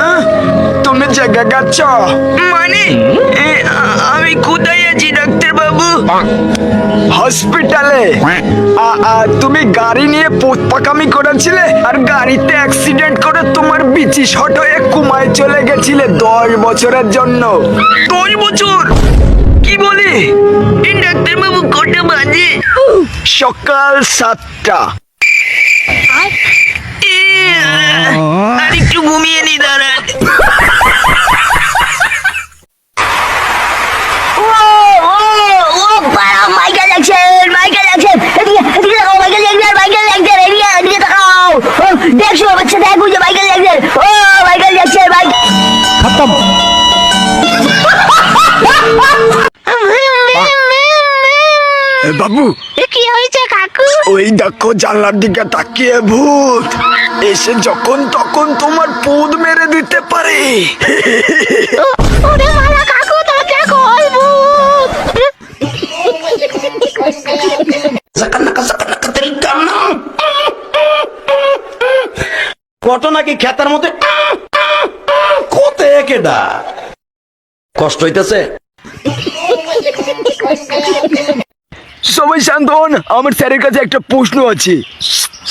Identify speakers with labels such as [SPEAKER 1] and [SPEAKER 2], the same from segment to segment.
[SPEAKER 1] আহ, তুমি জেগে গেছ
[SPEAKER 2] মানে? আমি কোথায় আছি ডাক্তার বাবু
[SPEAKER 1] হসপিটালে। আ- আ, তুমি গাড়ি নিয়ে পোত পাকামি করেছিলে আর গাড়িতে অ্যাক্সিডেন্ট করে তোমার বিচি শট হয়ে কুমায় চলে গেছিলে দশ বছরের জন্য।
[SPEAKER 2] দশ বছর? কি বলি? ডাক্তার বাবু কটা বাজে?
[SPEAKER 1] সকাল সাতটা
[SPEAKER 2] এ, আর একটু ঘুমিয়ে নি দাঁড়ান
[SPEAKER 3] ও ও ও পাড়া মাইকেল জ্যাকসন মাইকেল জ্যাকসন এদিকে এদিকে তাকাও মাইকেল জ্যাকসন মাইকেল জ্যাকসন এদিকে এদিকে তাকাও দেখছ বাচ্চা দেখো যে মাইকেল জ্যাকসন ও মাইকেল জ্যাকসন মাইকেল
[SPEAKER 1] এ, বাবু
[SPEAKER 3] কি হয়েছে কাকু?
[SPEAKER 1] ওই দেখো জানলার দিকে তাকিয়ে ভূত। এসে যখন তখন তোমার পুদ মেরে দিতে পারে।
[SPEAKER 3] ওরে মারা কাকু তাকে কইবো
[SPEAKER 4] ঘটনা কি খেতার মধ্যে কোতে কেডা কষ্ট হইতেছে?
[SPEAKER 1] সবাই শান্ত হন, আমার স্যারের কাছে একটা প্রশ্ন আছে।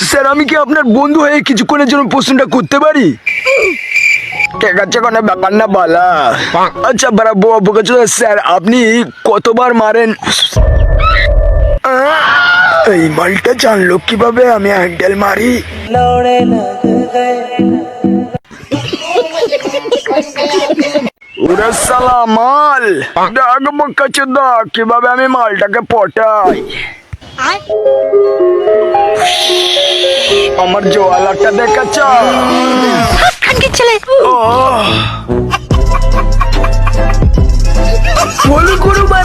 [SPEAKER 1] স্যার, আমি কি আপনার বন্ধু হয়ে কিছুক্ষণের জন্য প্রশ্নটা করতে পারি? ঠিক আছে কোনো ব্যাপার না বলা। আচ্ছা বারা বউ বকেছ স্যার, আপনি কতবার মারেন? এই মালটা জানলো কীভাবে আমি হ্যান্ডেল মারি? ওরে সালা মাল ডাক বকাচ্ছে দা কীভাবে আমি মালটাকে পটাই? আমার জোয়ালাটা দেখাচ্ছ
[SPEAKER 3] খানকে ছেলে।
[SPEAKER 1] করো মারা